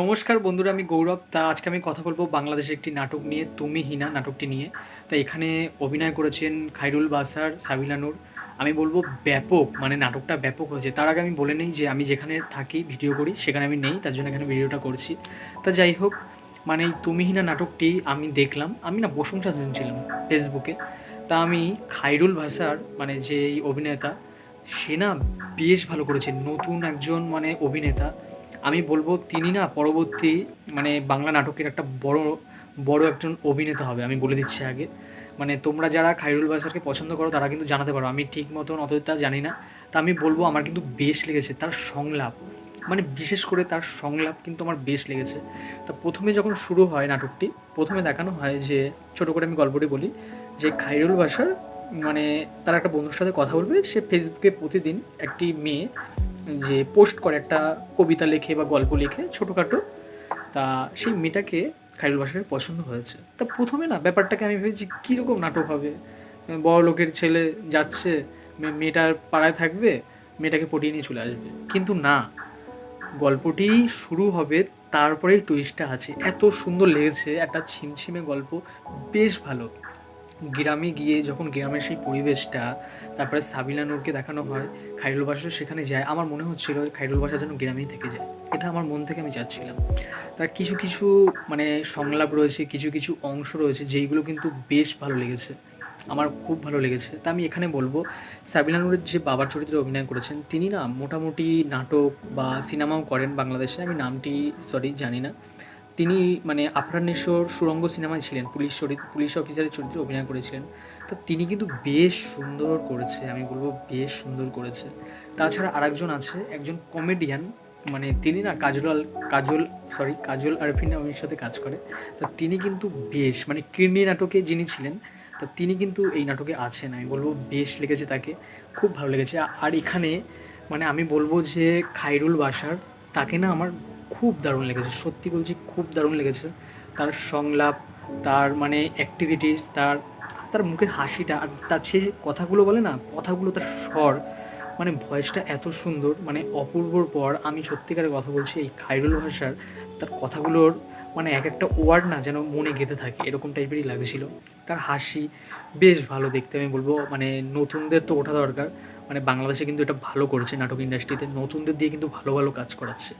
নমস্কার বন্ধুরা, আমি গৌরব। তা আজকে আমি কথা বলব বাংলাদেশের একটি নাটক নিয়ে, তুমি হিনা নাটকটি নিয়ে। তা এখানে অভিনয় করেছেন খাইরুল বাসার, সাবিলা নূর। আমি বলব ব্যাপক মানে নাটকটা ব্যাপক হয়েছে। তার আগে আমি বলে নেই যে আমি যেখানে থাকি, ভিডিও করি, সেখানে আমি নেই, তার জন্য এখানে ভিডিওটা করছি। তা যাই হোক মানে তুমি হিনা নাটকটি আমি দেখলাম। আমি না প্রশংসা শুনছিলাম ফেসবুকে। তা আমি খাইরুল ভাষার মানে যে অভিনেতা, সে না বেশ ভালো করেছে। নতুন একজন মানে অভিনেতা। আমি বলব তিনি না পরবর্তী মানে বাংলা নাটকের একটা বড় বড় একজন অভিনেতা হবে, আমি বলে দিচ্ছি আগে। মানে তোমরা যারা খাইরুল বাসারকে পছন্দ করো, তারা কিন্তু জানাতে পারো। আমি ঠিক মতন অতটা জানি না। তা আমি বলব আমার কিন্তু বেশ লেগেছে তার সংলাপ। মানে বিশেষ করে তার সংলাপ কিন্তু আমার বেশ লেগেছে। তা প্রথমে যখন শুরু হয় নাটকটি, প্রথমে দেখানো হয় যে, ছোট করে আমি গল্পটি বলি, যে খাইরুল বাসার মানে তার একটা বন্ধুর সাথে কথা বলবে। সে ফেসবুকে প্রতিদিন একটি মেয়ে যে পোস্ট করে একটা কবিতা লেখে বা গল্প লেখে ছোটোখাটো, তা সেই মেয়েটাকে খাইরুল বাসারের পছন্দ হয়েছে। তা প্রথমে না ব্যাপারটাকে আমি ভেবেছি, কীরকম নাটক হবে? বড় লোকের ছেলে যাচ্ছে মেয়েটার পাড়ায় থাকবে, মেয়েটাকে পটিয়ে নিয়ে চলে আসবে। কিন্তু না, গল্পটি শুরু হবে তারপরেই টুইস্টটা আছে। এত সুন্দর লেগেছে, একটা ছিমছিমে গল্প, বেশ ভালো। গ্রামে গিয়ে যখন গ্রামের সেই পরিবেশটা, তারপরে সাবিলা নূরকে দেখানো হয়, খাইরুল বাসা সেখানে যায়। আমার মনে হচ্ছিল খাইরুল বাসা যেন গ্রামেই থেকে যায়। এটা আমার মন থেকে আমি চাচ্ছিলাম। তার কিছু কিছু মানে সংলাপ রয়েছে, কিছু কিছু অংশ রয়েছে, যেইগুলো কিন্তু বেশ ভালো লেগেছে। আমার খুব ভালো লেগেছে। তা আমি এখানে বলব সাবিলা নূরের যে বাবার চরিত্রে অভিনয় করেছেন, তিনি না মোটামুটি নাটক বা সিনেমাও করেন বাংলাদেশে। আমি নামটি সরি জানি না। তিনি মানে আফরানেশ্বর সুরঙ্গ সিনেমায় ছিলেন, পুলিশ চরিত্র পুলিশ অফিসারের চরিত্রে অভিনয় করেছিলেন। তা তিনি কিন্তু বেশ সুন্দর করেছে, আমি বলব বেশ সুন্দর করেছে। তাছাড়া আরেকজন আছে, একজন কমেডিয়ান মানে তিনি না কাজল কাজল সরি কাজল আরফিন আমির সাথে কাজ করে। তা তিনি কিন্তু বেশ মানে কীর্ণি নাটকে যিনি ছিলেন, তা তিনি কিন্তু এই নাটকে আছেন, আমি বলব বেশ লেগেছে তাকে, খুব ভালো লেগেছে। আর এখানে মানে আমি বলব যে খাইরুল বাসার তাকে না আমার খুব দারুণ লেগেছে, সত্যি বলছি খুব দারুণ লেগেছে। তার সংলাপ, তার মানে অ্যাক্টিভিটিস তার তার মুখের হাসিটা আর তার সে কথাগুলো বলে না, কথাগুলো তার স্বর মানে ভয়েসটা এত সুন্দর মানে অপূর্বর পর আমি সত্যিকারের কথা বলছি এই খাইরুল ভাষার, তার কথাগুলোর মানে এক একটা ওয়ার্ড না যেন মনে গেঁথে থাকে, এরকম টাইপেরই লাগছিল। তার হাসি বেশ ভালো দেখতে, আমি বলব মানে নতুনদের তো ওঠা দরকার মানে বাংলাদেশে কিন্তু এটা ভালো করেছে, নাটক ইন্ডাস্ট্রিতে নতুনদের দিয়ে কিন্তু ভালো ভালো কাজ করাচ্ছে।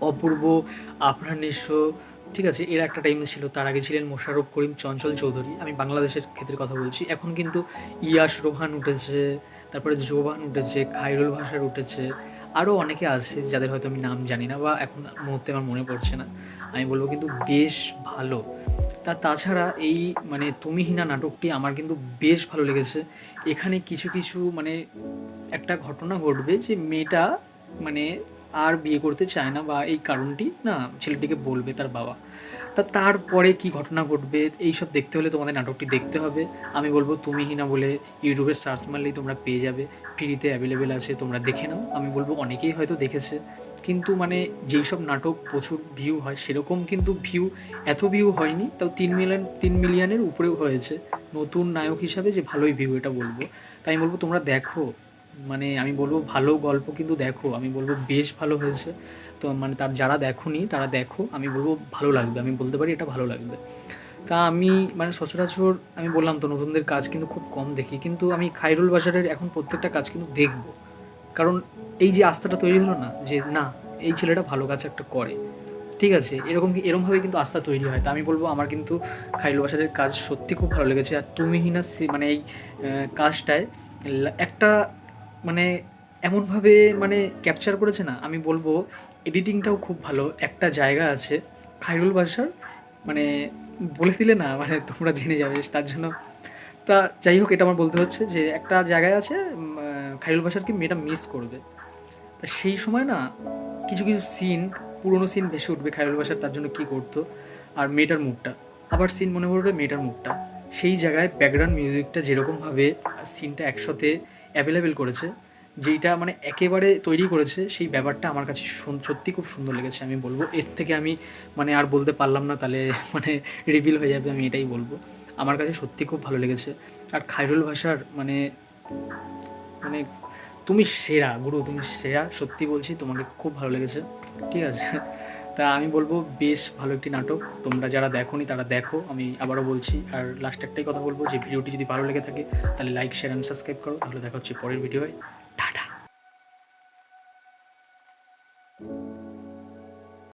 অপূর্ব আপনার নিঃস্ব ঠিক আছে? এর একটা টাইম ছিল, তার আগে ছিলেন মোশাররফ করিম, চঞ্চল চৌধুরী। আমি বাংলাদেশের ক্ষেত্রে কথা বলছি। এখন কিন্তু ইয়াস রোহান উঠেছে, তারপরে জোবান উঠেছে খাইরুল ভাষার উঠেছে। আরও অনেকে আছে যাদের হয়তো আমি নাম জানি না বা এখন মুহূর্তে আমার মনে পড়ছে না। আমি বলব কিন্তু বেশ ভালো। তা তাছাড়া এই মানে তুমিহীনা নাটকটি আমার কিন্তু বেশ ভালো লেগেছে। এখানে কিছু কিছু মানে একটা ঘটনা ঘটবে যে মেয়েটা মানে আর বিয়ে করতে চায় না বা এই কারণটি না ছেলেটিকে বলবে তার বাবা। তা তারপরে কি ঘটনা ঘটবে? এইসব দেখতে হলে তোমাদের নাটকটি দেখতে হবে। আমি বলব তুমি হিনা বলে ইউটিউবে সার্চ মারলেই তোমরা পেয়ে যাবে। ফ্রিতে অ্যাভেলেবেল আছে, তোমরা দেখে নাও। আমি বলব অনেকেই হয়তো দেখেছে। কিন্তু মানে যেই সব নাটক প্রচুর ভিউ হয়, সেরকম কিন্তু ভিউ এত ভিউ হয়নি। তাও তিন মিলিয়ন তিন মিলিয়নের উপরেও হয়েছে। নতুন নায়ক হিসাবে যে ভালোই ভিউ এটা বলব। তাই বলব তোমরা দেখো। মানে আমি বলব ভালো গল্প কিন্তু দেখো, আমি বলব বেশ ভালো হয়েছে। তো মানে তার যারা দেখোনি, তারা দেখো, আমি বলব ভালো লাগবে, আমি বলতে পারি এটা ভালো লাগবে। তা আমি মানে সচরাচর আমি বললাম তো নতুনদের কাজ কিন্তু খুব কম দেখি, কিন্তু আমি খাইরুল বাজারের এখন প্রত্যেকটা কাজ কিন্তু দেখব। কারণ এই যে আস্থাটা তৈরি হলো না, যে না, এই ছেলেটা ভালো কাজ একটা করে, ঠিক আছে? এরকম কি এরকমভাবে কিন্তু আস্থা তৈরি হয়। তা আমি বলব আমার কিন্তু খাইরুল বাসারের কাজ সত্যি খুব ভালো লেগেছে। আর তুমিহীনা সি- মানে এই কাজটায় একটা মানে এমনভাবে মানে ক্যাপচার করেছে না, আমি বলব এডিটিংটাও খুব ভালো। একটা জায়গা আছে খাইরুল বাসার মানে বলে দিলে না মানে তোমরা জেনে যাবে তার জন্য। তা যাই হোক, এটা আমার বলতে হচ্ছে যে একটা জায়গায় আছে খাইরুল বাসারকে মেয়েটা মিস করবে। তা সেই সময় না কিছু কিছু সিন পুরোনো সিন ভেসে উঠবে খাইরুল বাসার তার জন্য কী করতো, আর মেয়েটার মুখটা। আবার সিন মনে পড়বে মেয়েটার মুখটা। সেই জায়গায় ব্যাকগ্রাউন্ড মিউজিকটা যেরকমভাবে সিনটা একসাথে অ্যাভেলেবেল করেছে, যেইটা মানে একেবারে তৈরি করেছে, সেই ব্যাপারটা আমার কাছে সত্যি খুব সুন্দর লেগেছে, আমি বলব। এর থেকে আমি মানে আর বলতে পারলাম না, তাহলে মানে রিভিল হয়ে যাবে, আমি এটাই বলব। আমার কাছে সত্যি খুব ভালো লেগেছে। আর খাইরুল ভাষার মানে মানে তুমি সেরা, গুরু তুমি সেরা, সত্যি বলছি তোমাকে খুব ভালো লেগেছে। ঠিক আছে? তা আমি বলব বেশ ভালো একটি নাটক। তোমরা যারা দেখো নি তারা দেখো, আমি আবারও বলছি। আর লাস্ট একটাই কথা বলব, যে ভিডিওটি যদি ভালো লেগে থাকে তাহলে লাইক শেয়ার অ্যান্ড সাবস্ক্রাইব করো। তাহলে দেখা হচ্ছে পরের ভিডিওয়